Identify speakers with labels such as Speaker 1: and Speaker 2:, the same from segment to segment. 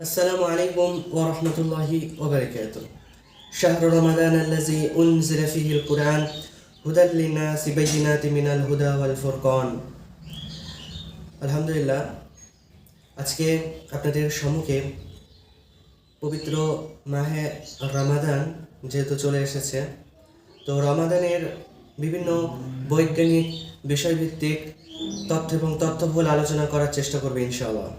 Speaker 1: السلام عليكم ورحمة الله وبركاته شهر رمضان الذي أنزل فيه القرآن هدى للناس بينات من الهدى والفرقان আলহামদুলিল্লাহ আজকে আপনাদের সম্মুখে পবিত্র মাহে রামাদান যেহেতু চলে এসেছে তো রমাদানের বিভিন্ন বৈজ্ঞানিক বিষয়ভিত্তিক তথ্য এবং তথ্যবহুল আলোচনা করার চেষ্টা করবে ইনশাআল্লাহ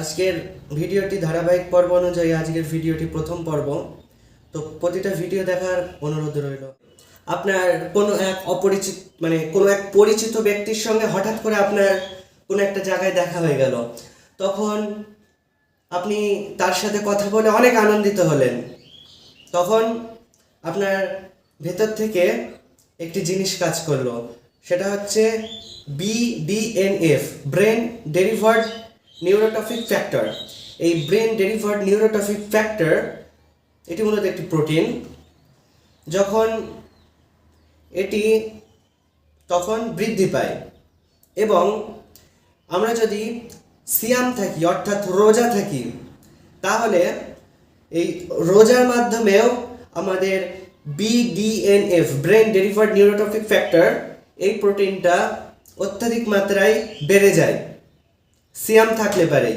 Speaker 1: আজকের ভিডিওটি ধারাবাহিক পর্ব অনুযায়ী আজকের ভিডিওটি প্রথম পর্ব। তো প্রতিটা ভিডিও দেখার অনুরোধ রইল। আপনার কোনো এক অপরিচিত মানে কোনো এক পরিচিত ব্যক্তির সঙ্গে হঠাৎ করে আপনার কোনো একটা জায়গায় দেখা হয়ে গেল। তখন আপনি তার সাথে কথা বলে অনেক আনন্দিত হলেন। তখন আপনার ভেতর থেকে একটি জিনিস কাজ করল। সেটা হচ্ছে BDNF brain derived neurotrophic factor. এই ব্রেন ডেরিভার্ড নিউরোট্রফিক ফ্যাক্টর, এটি মূলত একটি প্রোটিন। যখন এটি তখন বৃদ্ধি পায় এবং আমরা যদি সিয়াম থাকি, অর্থাৎ রোজা থাকি, তাহলে এই রোজার মাধ্যমেও আমাদের BDNF brain derived neurotrophic factor, এই প্রোটিনটা অত্যাধিক মাত্রায় বেড়ে যায়। সিয়াম থাকলে পারে।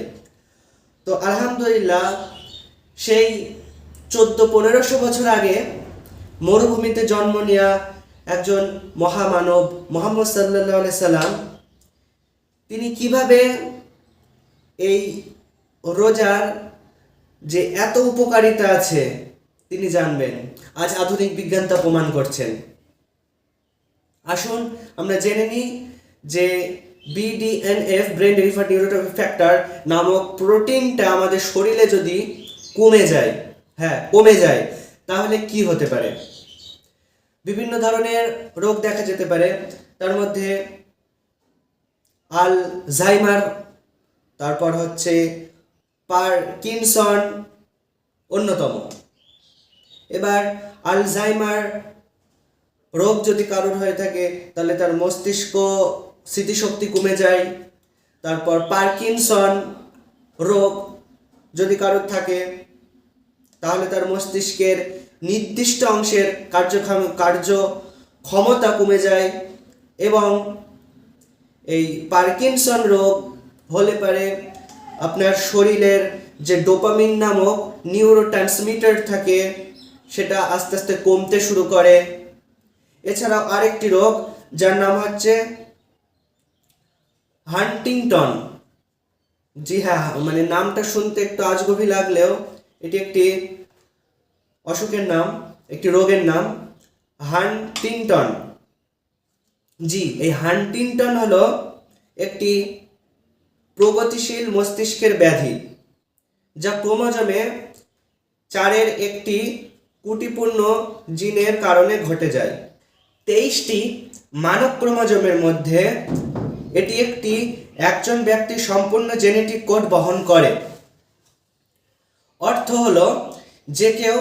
Speaker 1: তো আলহামদুলিল্লাহ, সেই চোদ্দ, পনেরোশো বছর আগে মরুভূমিতে জন্ম নেওয়া একজন মহামানব মোহাম্মদ সাল্লাহ সাল্লাম, তিনি কীভাবে এই রোজার যে এত উপকারিতা আছে, তিনি জানবেন। আজ আধুনিক বিজ্ঞান তা প্রমাণ করছেন। আসুন আমরা জেনে নিই যে BDNF brain derived neurotrophic factor নামক প্রোটিনটা আমাদের শরীরে যদি কমে যায় হ্যাঁ কমে যায়, তাহলে কি হতে পারে? বিভিন্ন ধরনের রোগ দেখা যেতে পারে, তার মধ্যে আলঝাইমার তারপর হচ্ছে পারকিনসন অন্যতম। এবার আলঝাইমার রোগ যদি কারোর হয়ে থাকে, তাহলে তার মস্তিষ্ক স্মৃতিশক্তি কমে যায়, তারপর পার্কিনসন রোগ যদি কারোর থাকে, তাহলে তার মস্তিষ্কের নির্দিষ্ট অংশের কার্যক্ষম কার্য ক্ষমতা কমে যায় এবং এই পার্কিনসন রোগ হলে পারে আপনার শরীরের যে ডোপামিন নামক নিউরো ট্রান্সমিটার থাকে, সেটা আস্তে আস্তে কমতে শুরু করে। এছাড়াও আরেকটি রোগ, যার নাম হচ্ছে হান্টিংটন। জি হ্যাঁ মানে নামটা শুনতে একটু আজগবি লাগলেও এটি একটি অসুখের নাম, একটি রোগের নাম, হান্টিংটন। জি, এই হান্টিংটন হলো একটি প্রগতিশীল মস্তিষ্কের ব্যাধি, যা ক্রোমোজমে চারের একটি কুটিপূর্ণ জিনের কারণে ঘটে যায়। তেইশটি মানব ক্রোমোজোমের মধ্যে এটি একটি একজন ব্যক্তি সম্পূর্ণ জেনেটিক কোড বহন করে। অর্থ হলো যে কেউ,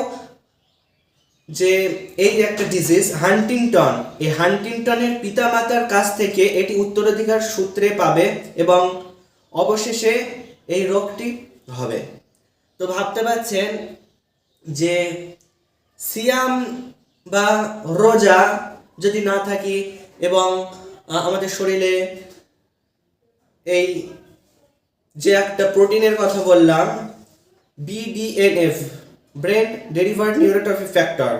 Speaker 1: যে এই একটা ডিজিজ হান্টিংটন এই হান্টিংটনের পিতামাতার কাছ থেকে এটি উত্তরাধিকার সূত্রে পাবে এবং অবশেষে এই রোগটি হবে। তো ভাবতে পারছেন যে সিয়াম বা রোজা যদি না থাকি এবং আমাদের শরীরে এই যে একটা প্রোটিনের কথা বললাম BDNF brain derived neurotrophic factor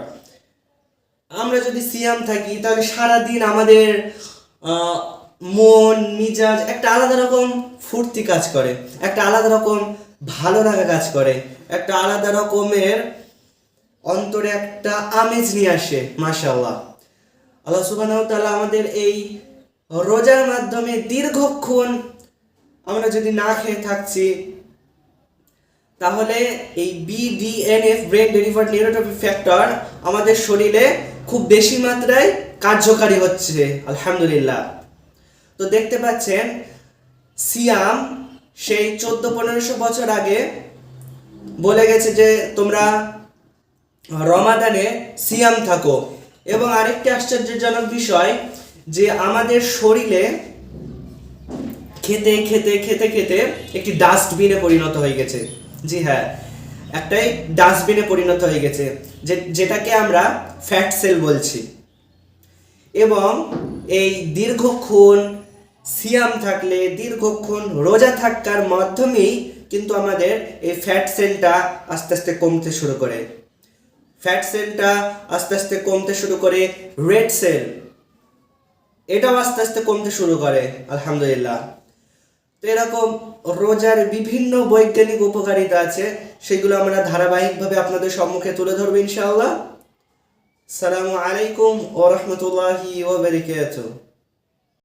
Speaker 1: আমরা যদি সিয়াম থাকি, তাহলে সারাদিন আমাদের মন, মিজাজ একটা আলাদা রকম ফুর্তি কাজ করে, একটা আলাদা রকম ভালো লাগা কাজ করে, একটা আলাদা রকমের অন্তরে একটা আমেজ নিয়ে আসে মাশাল্লাহ আল্লাহ সুবাহ তাআলা আমাদের এই রোজার মাধ্যমে দীর্ঘক্ষণ আমরা যদি না খেয়ে থাকছি, তাহলে এই BDNF brain derived neurotrophic factor আমাদের শরীরে খুব বেশি মাত্রায় কার্যকারী হচ্ছে, আলহামদুলিল্লাহ। তো দেখতে পাচ্ছেন, সিয়াম সেই চোদ্দ পনেরোশো বছর আগে বলে গেছে যে তোমরা রমাদানে সিয়াম থাকো। এবং আরেকটি আশ্চর্যজনক বিষয় যে আমাদের শরীরে খেতে খেতে খেতে খেতে একটি ডাস্টবিনে পরিণত হয়ে গেছে। জি হ্যাঁ একটাই ডাস্টবিনে পরিণত হয়ে গেছে, যে, যেটাকে আমরা ফ্যাট সেল বলছি। এবং এই দীর্ঘক্ষণ সিয়াম থাকলে, দীর্ঘক্ষণ রোজা থাকার মাধ্যমেই কিন্তু আমাদের এই ফ্যাট সেলটা আস্তে আস্তে কমতে শুরু করে। ফ্যাট সেলটা আস্তে আস্তে কমতে শুরু করে রেড সেল এটাও আস্তে আস্তে কমতে শুরু করে, আলহামদুলিল্লাহ। তো এরকম রোজার বিভিন্ন বৈজ্ঞানিক উপকারিতা আছে, সেগুলো আমরা ধারাবাহিকভাবে আপনাদের সম্মুখে তুলে ধরবো ইনশাআল্লাহ। সালামু আলাইকুম ও রহমতুল্লাহি ও বারাকাতুহু।